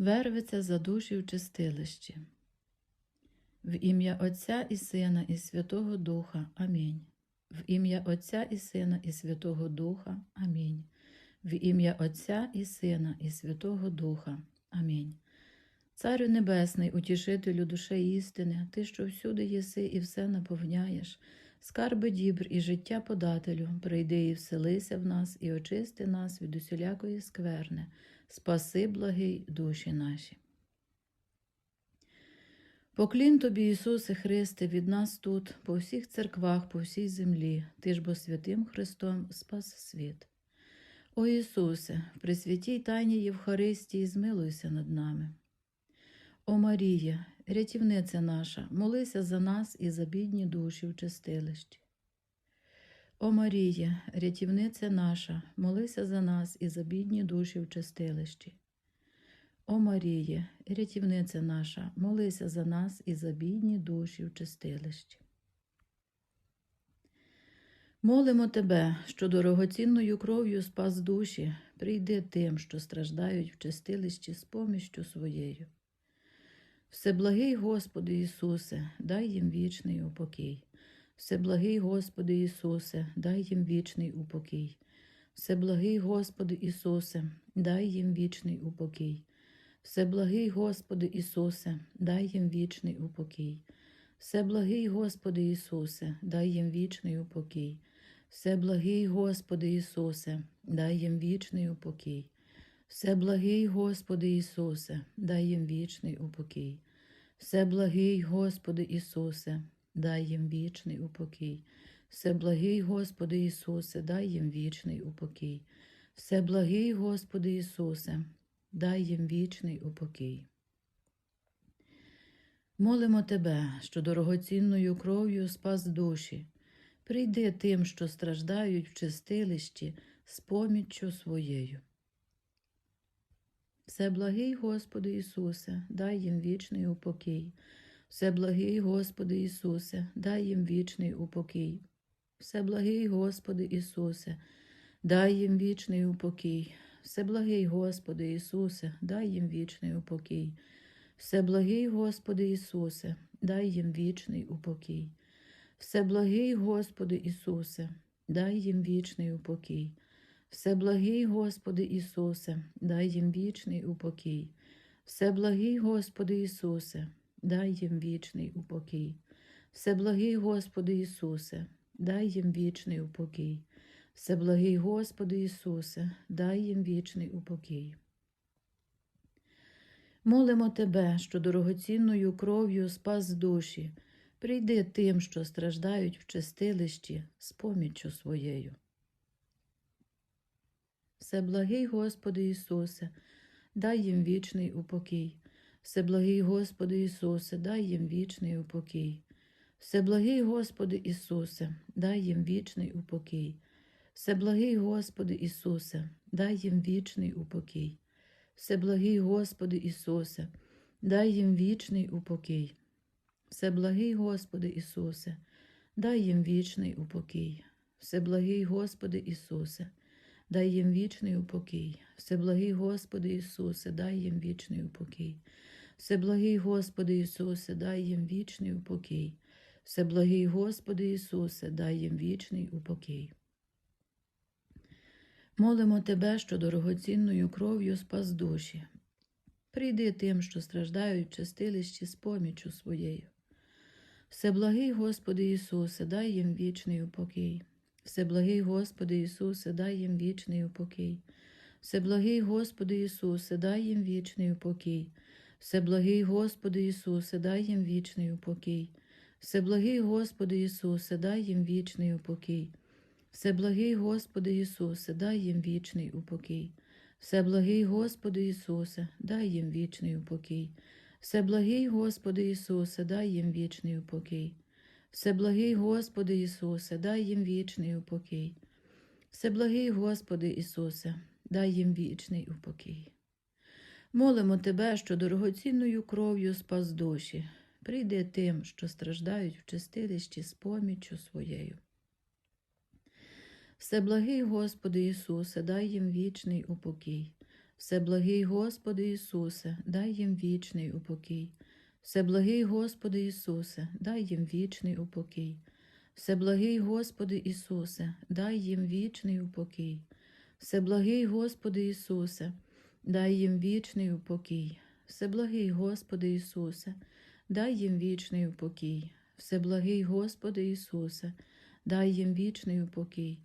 верветься за душі в чистилищі. В ім'я Отця і Сина, і Святого Духа. Амінь. В ім'я Отця і Сина, і Святого Духа. Амінь. В ім'я Отця і Сина, і Святого Духа. Амінь. Царю Небесний, утішителю душі істини, Ти, що всюди єси і все наповняєш, скарби дібр і життя подателю, прийди і вселися в нас, і очисти нас від усілякої скверни, спаси благий душі наші. Поклін тобі, Ісусе Христе, від нас тут, по всіх церквах, по всій землі, Ти ж бо святим Христом спас світ. О Ісусе, при святій Тайні Євхаристії змилуйся над нами. О Марія, рятівниця наша, молися за нас і за бідні душі в чистилищі. О Марія, рятівниця наша, молися за нас і за бідні душі в чистилищі. О Маріє, рятівниця наша, молися за нас і за бідні душі в чистилищі. Молимо Тебе, що дорогоцінною кров'ю спас душі, прийди тим, що страждають в чистилищі з поміщу своєю. Всеблагий Господи Ісусе, дай їм вічний упокій. Всеблагий Господи Ісусе, дай їм вічний упокій. Всеблагий Господи Ісусе, дай їм вічний упокій. Всеблагий Господи Ісусе, дай їм вічний упокій. Всеблагий Господи Ісусе, дай їм вічний упокій. Всеблагий Господи Ісусе, дай їм вічний упокій. Всеблагий Господи Ісусе, дай їм вічний упокій. Всеблагий Господи Ісусе, дай їм вічний упокій. Всеблагий Господи Ісусе, дай їм вічний упокій. Всеблагий Господи Ісусе, дай їм вічний упокій. Молимо Тебе, що дорогоцінною кров'ю спас душі, прийди тим, що страждають в чистилищі з поміччю своєю. Всеблагий Господи Ісусе, дай їм вічний упокій. Всеблагий Господи Ісусе, дай їм вічний упокій. Всеблагий Господи Ісусе, дай їм вічний упокій. Всеблагий Господи Ісусе, дай їм вічний упокій. Всеблагий Господи Ісусе, дай їм вічний упокій. Всеблагий Господи Ісусе, дай їм вічний упокій. Всеблагий Господи Ісусе, дай їм вічний упокій. Всеблагий Господи Ісусе, дай їм вічний упокій. Всеблагий Господи Ісусе, дай їм вічний упокій. Всеблагий Господи Ісусе, дай їм вічний упокій. Молимо Тебе, що дорогоцінною кров'ю спас душі, прийди тим, що страждають в чистилищі з поміччю своєю. Всеблагий Господи Ісусе, дай їм вічний упокій. Всеблагий Господи Ісусе, дай їм вічний упокій. Всеблагий Господи Ісусе, дай їм вічний упокій. Всеблагий Господи Ісусе, дай їм вічний упокій. Всеблагий Господи Ісусе, дай їм вічний упокій. Всеблагий Господи Ісусе, дай їм вічний упокій. Всеблагий Господи Ісусе, дай їм вічний упокій. Всеблагий Господи Ісусе, дай їм вічний упокій. Всеблагий Господи Ісусе, дай їм вічний упокій. Всеблагий Господи Ісусе, дай їм вічний упокій. Молимо Тебе, що дорогоцінною кров'ю спас душі. Прийди тим, що страждають в чистилищі з поміччю своєю. Всеблагий Господи Ісусе, дай їм вічний упокій. Всеблагий Господи Ісусе, дай їм вічний упокій. Всеблагий Господи Ісусе, дай їм вічний упокій. Всеблагий Господи Ісусе, дай їм вічний упокій. Всеблагий Господи Ісусе, дай їм вічний упокій. Всеблагий Господи Ісусе, дай їм вічний упокій. Всеблагий Господи Ісусе, дай їм вічний упокій. Всеблагий Господи Ісусе, дай їм вічний упокій. Всеблагий Господи Ісусе, дай їм вічний упокій. Всеблагий Господи Ісусе, дай їм вічний упокій. Молимо Тебе, що дорогоцінною кров'ю спас душі, прийди тим, що страждають в чистилищі з поміччю своєю. Всеблагий Господи Ісусе, дай їм вічний упокій. Всеблагий Господи Ісусе, дай їм вічний упокій. Всеблагий Господи Ісусе, дай їм вічний упокій. Всеблагий Господи Ісусе, дай їм вічний упокій. Всеблагий Господи Ісусе, дай їм вічний упокій. Всеблагий Господи Ісусе, дай їм вічний упокій. Всеблагий Господи Ісусе, дай їм вічний упокій.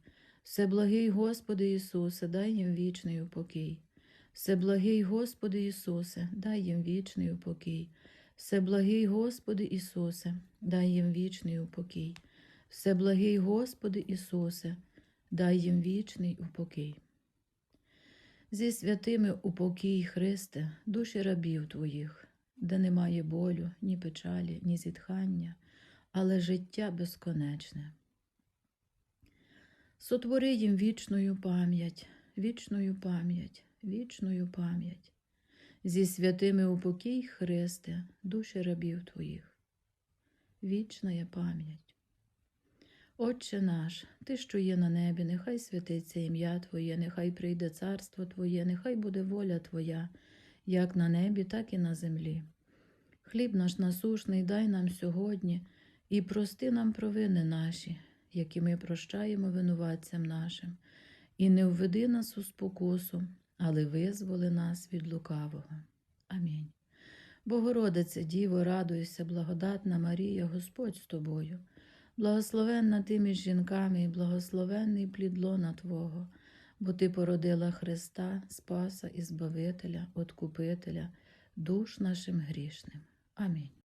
Всеблагий Господи Ісусе, дай їм вічний упокій. Всеблагий Господи Ісусе, дай їм вічний упокій. Всеблагий Господи Ісусе, дай їм вічний упокій. Всеблагий Господи Ісусе, дай їм вічний упокій. Зі святими упокій, Христе, душі рабів Твоїх, де немає болю, ні печалі, ні зітхання, але життя безконечне. Сотвори їм вічною пам'ять, вічною пам'ять, вічною пам'ять. Зі святими упокій, Христе, душі рабів Твоїх. Вічна є пам'ять. Отче наш, Ти, що є на небі, нехай святиться ім'я Твоє, нехай прийде царство Твоє, нехай буде воля Твоя, як на небі, так і на землі. Хліб наш насушний дай нам сьогодні і прости нам провини наші, які ми прощаємо винуватцям нашим, і не введи нас у спокусу, але визволи нас від лукавого. Амінь. Богородице, Діво, радуйся, благодатна Марія, Господь з тобою, благословенна ти між жінками, і благословенний плід лона Твого, бо Ти породила Христа, Спаса і Збавителя, Откупителя, душ нашим грішним. Амінь.